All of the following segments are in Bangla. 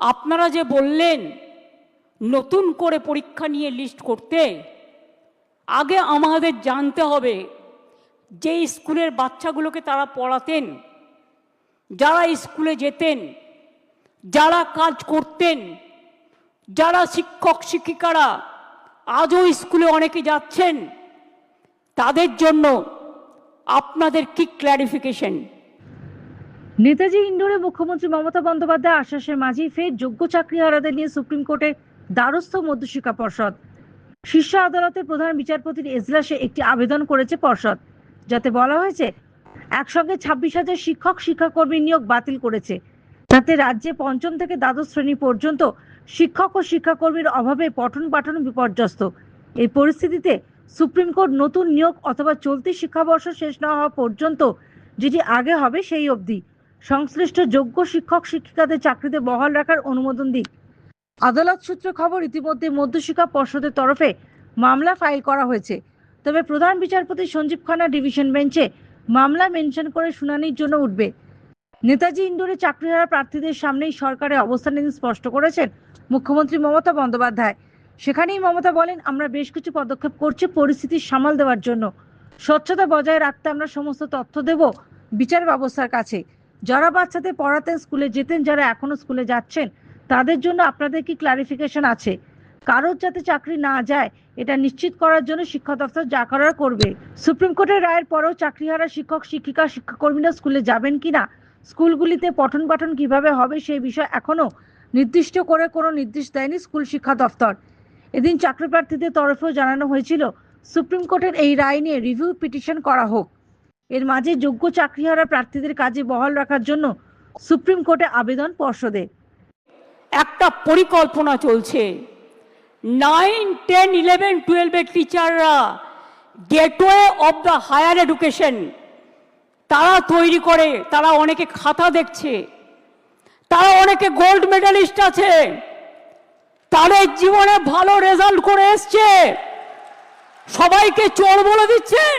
আপনারা যে বললেন, নতুন করে পরীক্ষা নিয়ে লিস্ট করতে, আগে আমাদের জানতে হবে যে স্কুলের বাচ্চাগুলোকে তারা পড়াতেন, যারা স্কুলে যেতেন, যারা কাজ করতেন, যারা শিক্ষক, শিক্ষিকারা আজও স্কুলে অনেকে যাচ্ছেন, তাদের জন্য আপনাদের কি ক্ল্যারিফিকেশন নেতাজি ইন্ডোরে মুখ্যমন্ত্রী মমতা বন্দ্যোপাধ্যায় আশ্বাসের মাঝেই ফের যোগ্য চাকরিহারাদের নিয়ে সুপ্রিম কোর্টে দ্বারস্থ মধ্যশিক্ষা পর্ষদ। শীর্ষ আদালতের প্রধান বিচারপতির এজলাসে একটি আবেদন করেছে পর্ষদ, যাতে বলা হয়েছে, একসঙ্গে ছাব্বিশ হাজার শিক্ষক, শিক্ষাকর্মী নিয়োগ বাতিল করেছে। তাতে রাজ্যে পঞ্চম থেকে দ্বাদশ শ্রেণি পর্যন্ত শিক্ষক ও শিক্ষাকর্মীর অভাবে পঠন পাঠন বিপর্যস্ত। এই পরিস্থিতিতে সুপ্রিম কোর্ট নতুন নিয়োগ অথবা চলতি শিক্ষাবর্ষ শেষ না হওয়া পর্যন্ত, যেটি আগে হবে সেই অবধি। সংশ্লিষ্ট যোগ্য শিক্ষক, শিক্ষিকাদের চাকরিতে বহাল রাখার অনুমোদন দিক। আদালত সূত্রে খবর, ইতিমধ্যে মধ্যশিক্ষা পর্ষদের তরফে মামলা ফাইল করা হয়েছে। তবে প্রধান বিচারপতি সঞ্জীব খান্না ডিভিশন বেঞ্চে মামলা মেনশন করে শুনানির জন্য উঠবে। নেতাজি ইন্ডোরে চাকরিহারা প্রার্থীদের সামনেই সরকারের অবস্থান নিয়ে স্পষ্ট করেছেন মুখ্যমন্ত্রী মমতা বন্দ্যোপাধ্যায়। সেখানেই মমতা বলেন, আমরা বেশ কিছু পদক্ষেপ করছি, পরিস্থিতি সামাল দেওয়ার জন্য। স্বচ্ছতা বজায় রাখতে আমরা সমস্ত তথ্য দেব বিচার ব্যবস্থার কাছে। যারা বাচ্চাদের পড়াতেন স্কুলে যেতেন, যারা এখনও স্কুলে যাচ্ছেন, তাদের জন্য আপনাদের কি ক্লারিফিকেশন আছে? কারোর যাতে চাকরি না যায়, এটা নিশ্চিত করার জন্য শিক্ষা দপ্তর যা করার করবে। সুপ্রিম কোর্টের রায়ের পরেও চাকরিহারা শিক্ষক, শিক্ষিকা, শিক্ষাকর্মীরা স্কুলে যাবেন কিনা স্কুলগুলিতে পঠন পাঠন কীভাবে হবে সেই বিষয় এখনও নির্দিষ্ট করে কোনো নির্দেশ দেয়নি স্কুল শিক্ষা দপ্তর। এদিন চাকরি প্রার্থীদের তরফেও জানানো হয়েছিল, সুপ্রিম কোর্টের এই রায় নিয়ে রিভিউ পিটিশন করা হোক। এর মাঝে যোগ্য চাকরিহারা প্রার্থীদের কাজে বহাল রাখার জন্য সুপ্রিম কোর্টে আবেদন পর্ষদে। একটা পরিকল্পনা চলছে। নাইন টেন ইলেভেন টুয়েলভের টিচাররা gateway of the higher education তারা তৈরি করে, তারা অনেকে খাতা দেখছে, তারা অনেকে গোল্ড মেডালিস্ট আছে, তাদের জীবনে ভালো রেজাল্ট করে এসছে। সবাইকে চোর বলে দিচ্ছেন।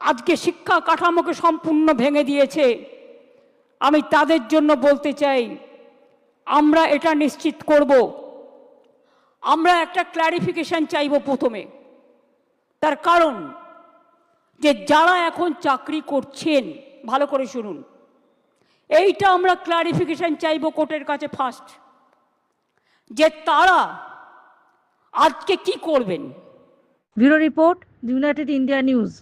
আজকে শিক্ষা কাঠামোকে সম্পূর্ণ ভেঙে দিয়েছে। আমি তাদের জন্য বলতে চাই, আমরা এটা নিশ্চিত করব। আমরা একটা ক্ল্যারিফিকেশন চাইব প্রথমে। তার কারণ যে যারা এখন চাকরি করছেন, ভালো করে শুনুন। এইটা আমরা ক্লারিফিকেশন চাইব কোর্টের কাছে ফার্স্ট যে তারা আজকে কি করবেন? Bureau report, United India News.